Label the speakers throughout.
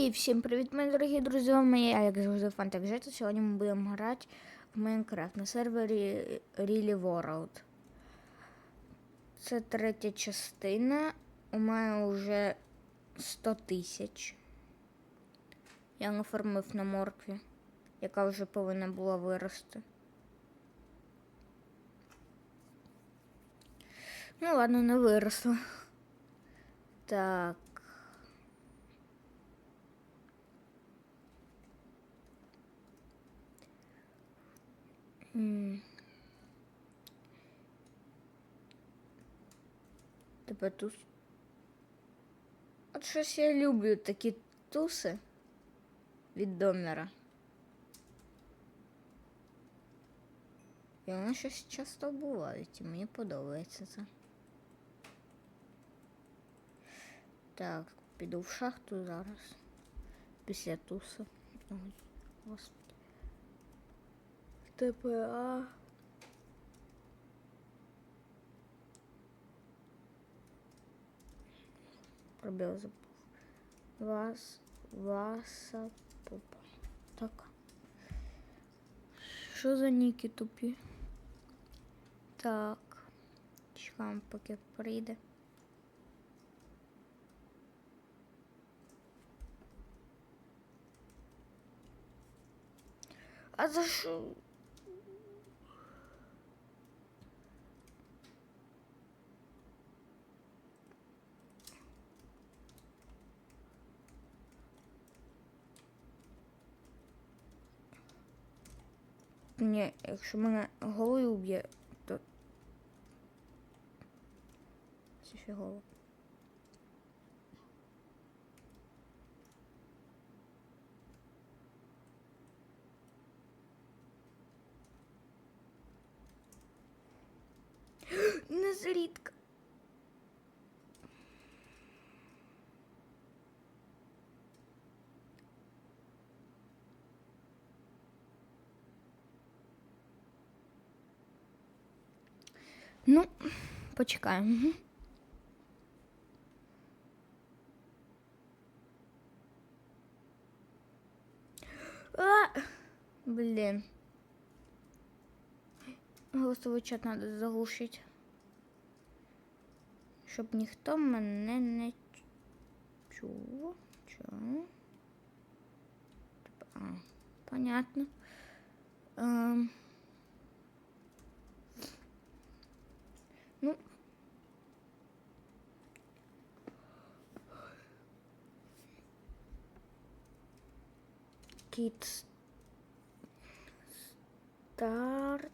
Speaker 1: І всім привіт, мої дорогі друзі! Вами я, як завжди, Фантак Жета. Сьогодні ми будемо грати в Майнкрафт на сервері Really World. Це третя частина. У мене вже 100 тисяч. Я нафармив на моркві, яка вже повинна була вирости. Ну ладно, не виросла. Так. Тебе туз. От щось я люблю такі туси від домера. І воно щось часто бувають, і мені подобається це. Так, піду в шахту зараз. Після туси. Ой, Господи. ТПА. Пробел забув. Вас, васа, попа. Так. Що за ніки тупі? Так. Чекаємо, поки прийде. А за що? Ні, якщо мене голою уб'є, то це фігово. Не зрідка. Ну, почекаємо. Мгм. А! Блін. Голосовий чат треба заглушити. Щоб ніхто мене не чув. Чого? А, понятно. Ем. Ну. Кіт старт.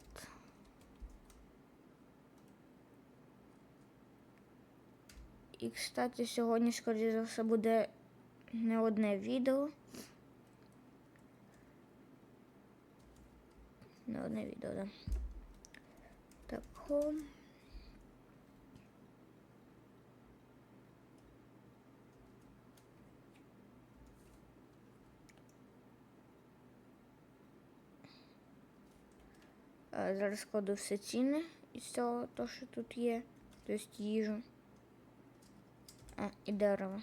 Speaker 1: І, кстати, сьогодні, скоріше за все, буде не одне відео. Не одне відео, да. Так, хом. Зараз складу все ціни із цього, то, що тут є. Тобто їжу. А, і дерево.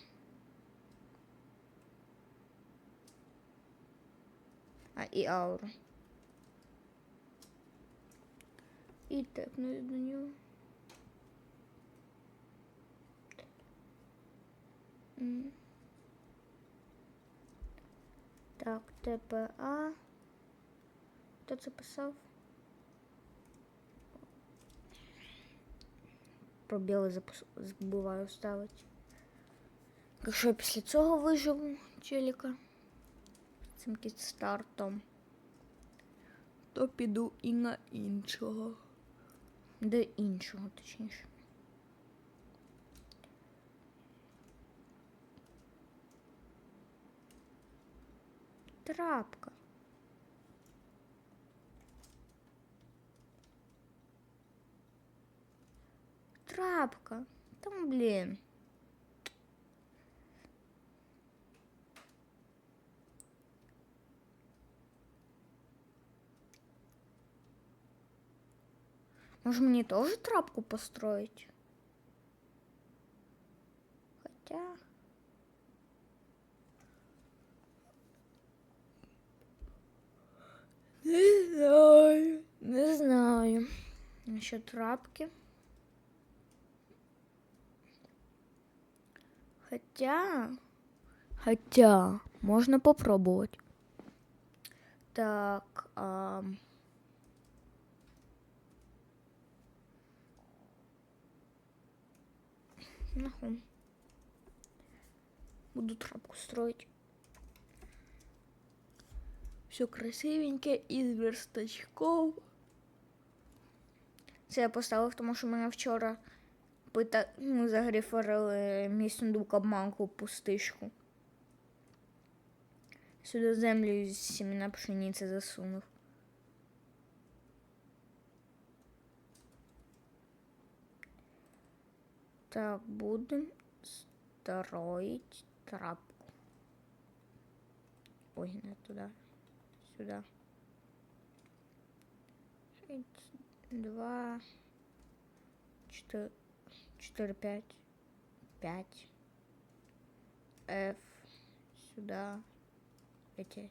Speaker 1: А, і ауру. І тепну до нього. М. Так, ТПА. Хто це писав? Пробіли забуваю ставити. Якщо я після цього виживу челіка цим кітстартом, то піду і на іншого. До іншого, точніше. Трапка. Трапка. Там, блин. Может, мне тоже трапку построить? Хотя... Не знаю. Не знаю. Насчет трапки. Хотя... Хотя, можно попробовать. Так, а... Нахуй. Буду трапку строить. Все красивеньке із верстачков. Це я поставив, тому що мене вчора пита... ну, загриферили мій сундук обманку пустишку. Сюди землю з сімена пшениці засунув. Так, будем строить трапку. Ой, не туда. Сюда. Шесть, два, четыре, четыре, пять, пять. F сюда. Лететь.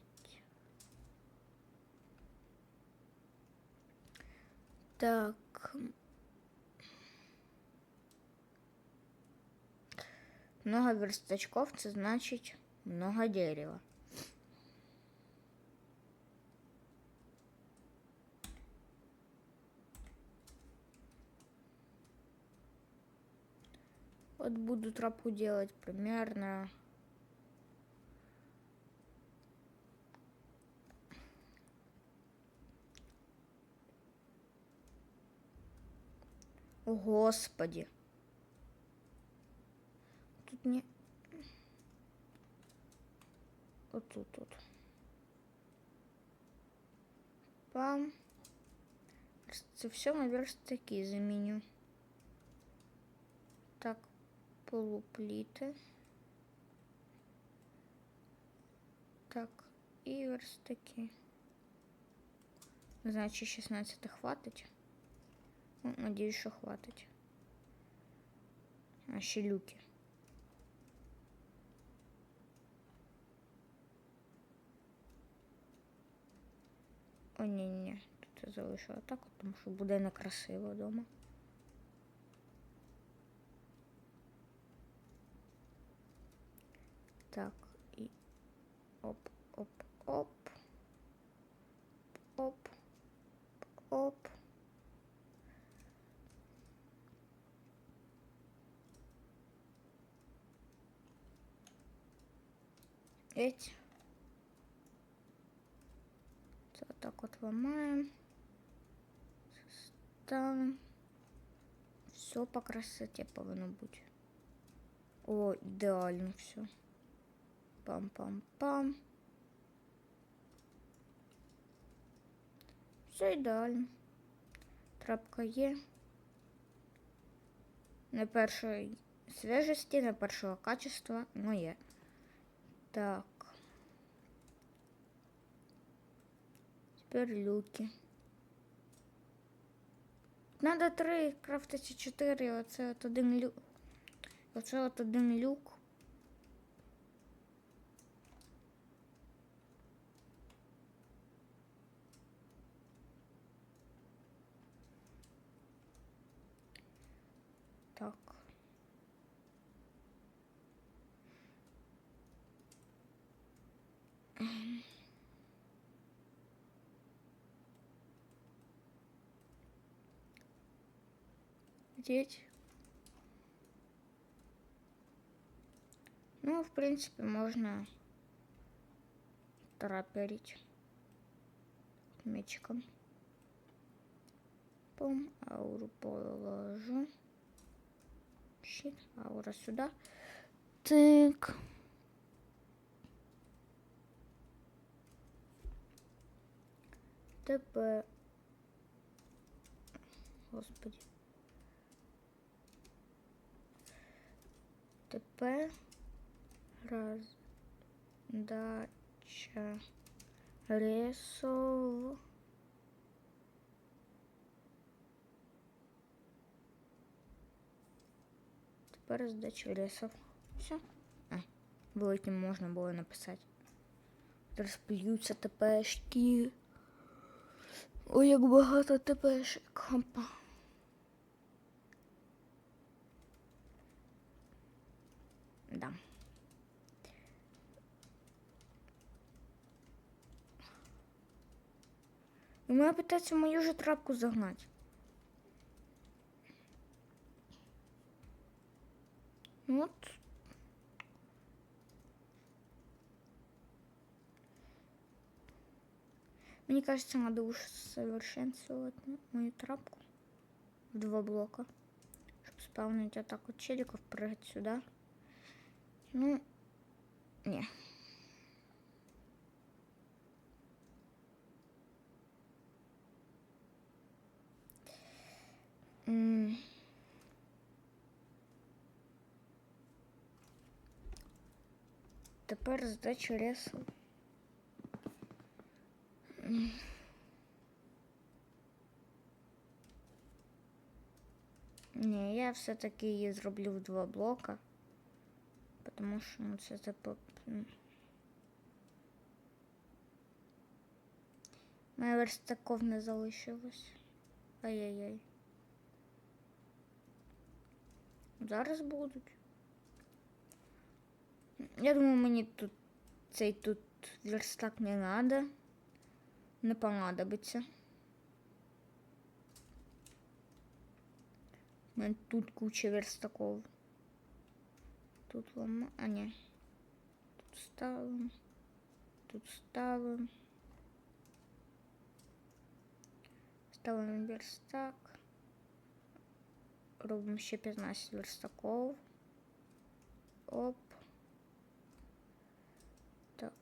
Speaker 1: Так. Много верстачков, це значить много дерева. Вот буду тропу делать примерно. О, Господи. Тут не... Вот тут, тут. Пам. Все на верстаки заменю Так, полупліти. Так, і верстаки. Значить, 16 хватить. Ну, надіюсь, що хватить. А ще люки. О, ні, ні, тут я залишила так, от, тому що буде некрасиво вдома. Так, і оп, оп, оп. Оп. Оп. Эть. Це так от ламаємо. Ставимо. Все по красоте повинно бути. О, ідеально все. Пам-пам-пам. Все ідеально. Трапка є. Не першої свіжості, не першого качества, но є. Так. Тепер люки. Надо три крафтити чотири, оце от один люк. Оце от один люк. Здесь. Ну, в принципе, можно траперить мечиком. Пом, ауру положу. Щит, аура сюда. Так. Тепер. Господи. Тепер роздача ресов. Тепер роздача ресов. Все. А, великим можна було написати. Розплюються тепешки. Ой, як багато тепешок. Хопа. Да. Моя пытается мою же трапку загнать. Ну Вот. Мне кажется, надо уж совершенствовать мою трапку в два блока. Чтобы спавнить вот челиков, прыгать сюда. Ну, не. Тепер здача лесу. М. Ні, я все-таки її зроблю в два блока. Тому що ну, це типу. м. Моє верстаков не залишилось. Ай-яй-яй. Зараз будуть. Я думаю, мені тут цей тут верстак не надо. Не понадобиться. У мене тут куча верстаков. Тут лома... А, ні. Тут ставим. Тут ставим. Ставимо верстак Робимо ще 15 верстаков. Оп. Так,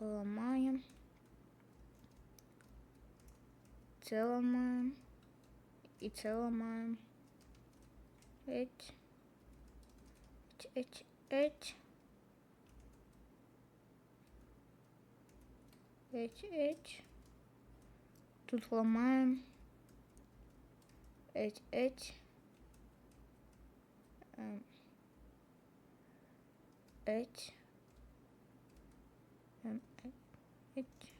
Speaker 1: ламаємо. Це ламаємо. І це ламаємо. Еть. Еть, еть, еть. Еть, еть. Тут ломаем. Эть, эть. Эм. Эть. Эм, эть, эть.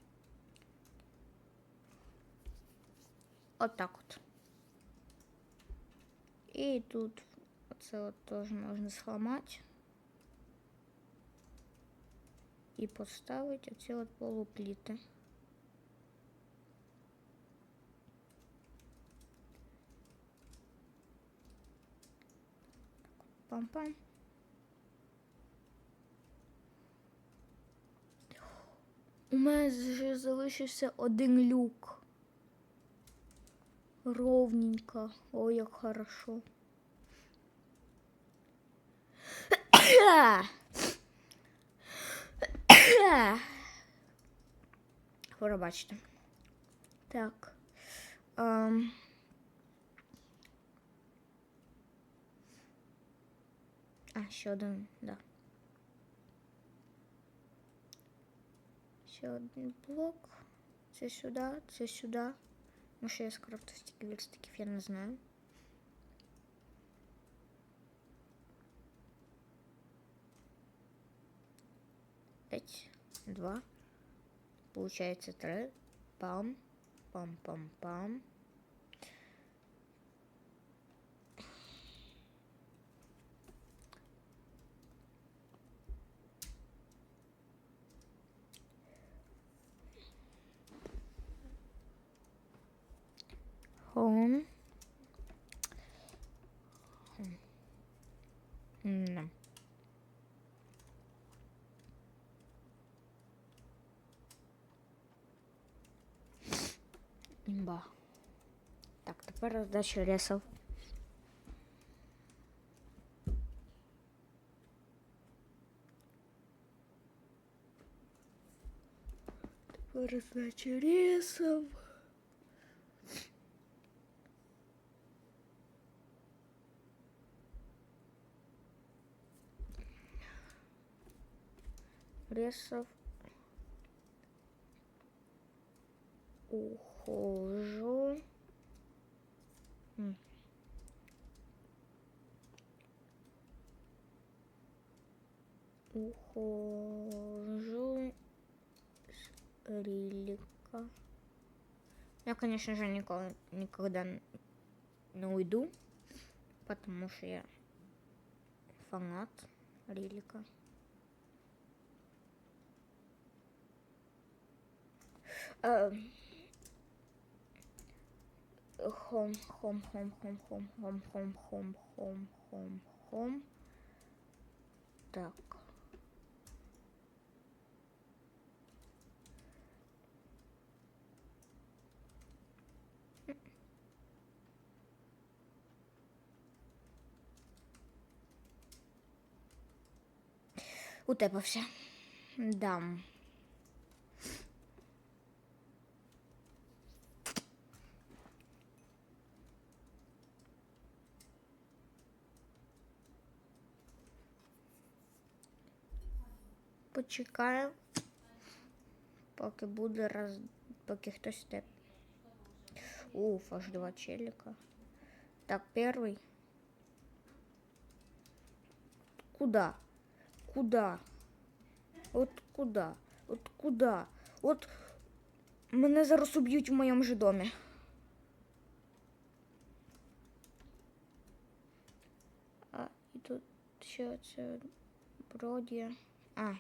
Speaker 1: Вот так вот. И тут оце от тоже можно сломать. І поставити оці от полупліти. Пам-пам. У мене вже залишився один люк. Ровненько. Ой, як хорошо. Пробачте. Так. Ем. Ще один, да. Ще один блок. Це сюди, це сюди. Може я скрафтив стільки верстаків, я не знаю. Пять, два. Получается три. Пам, пам, пам, пам. Home. No. Імба. Так, тепер роздача ресов. Тепер роздача ресов. Ресов. Ухожу. Ухожу с релика. Я, конечно же, никогда, никогда не уйду, потому что я фанат релика. Э, Хом, хом, хом, хом, хом, хом, хом, хом, хом, хом, хом. Так. Утепався. Дам. Почекаю, поки буде роз... поки хтось те. Уф, аж два челика. Так, первый. Куда? Куда? От куда? От куда? От мене зараз уб'ють в моєму же домі. А, і тут ще це вроді. А.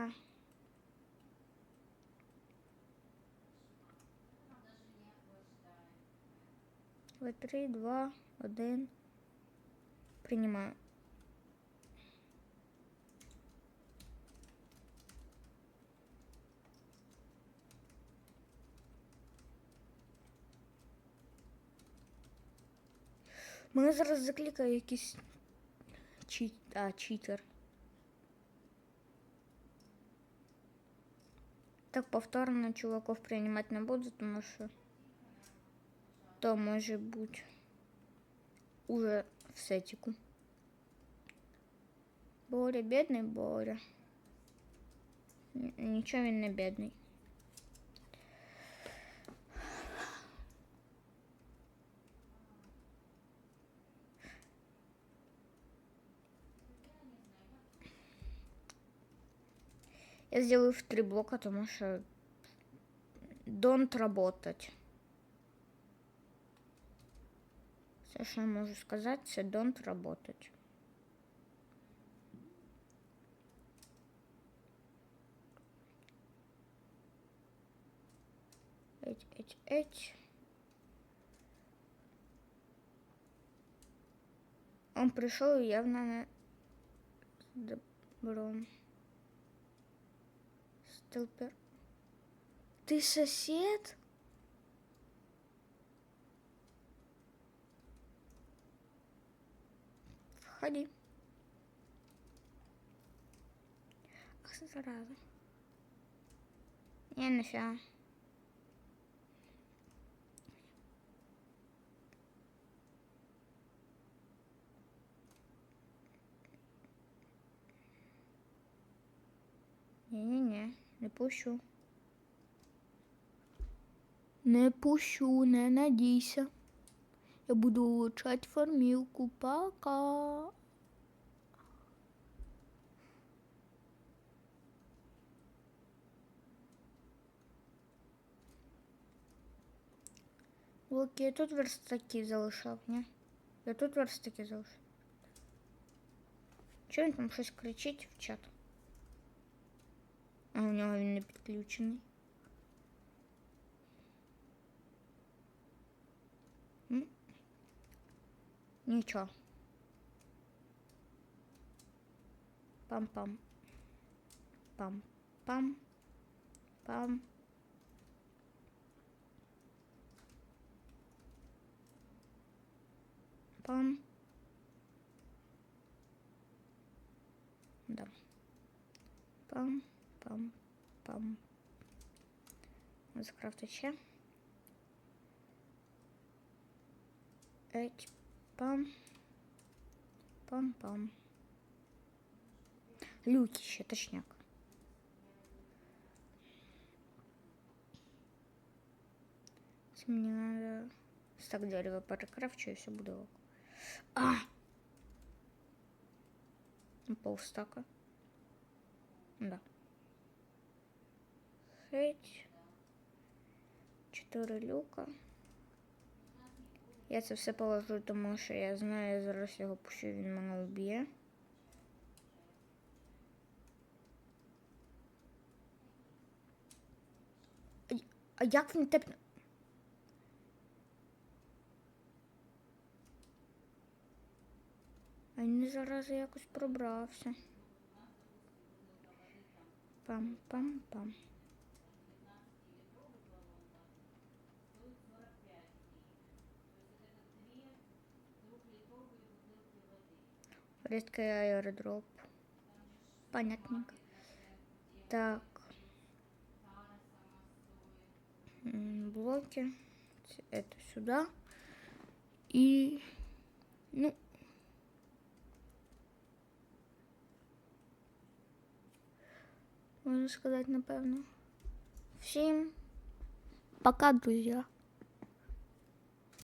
Speaker 1: А. В три, два, один. Принимаю. Мене зараз закликає якийсь чит... а, читер. Так повторно чуваков принимать не буду, тому що то може бути уже в сетіку. Боря, бідний Боря. Н- Нічого він не бідний. Я сделаю в три блока, тому що don't работать. Все, що я можу сказати, це don't работать. Еть, еть, еть. Он пришел явно на добром. Стелпер. Ты сосед? Входи. Ах, зараза. Не, нафига. Не-не-не, не пущу. Не пущу, не надійся. Я буду улучшать формилку. Пока. Луки, я тут верстаки залишав, ні? Я тут верстаки залишав. Чого він там щось кричить в чат? А у нього він не підключений. М? Нічого. Пам-пам. Пам-пам. Пам. Пам. Да. Пам, пам, пам. Закрафтить ще. Еть, пам. Пам-пам. Люки ще, точняк. Мені надо стак дерева перекрафчу і все буде ок. А! Полстака. Да. Хеть. 4 люка. Я це все положу, тому що я знаю, я зараз його пущу, він мене уб'є. А як він тепне? А він зараз якось пробрався. Пам-пам-пам. Редкий аэродроп. Понятненько. Так. Блоки. Это сюда. И... Ну... Можна сказати, напевно. Всім пока, друзі.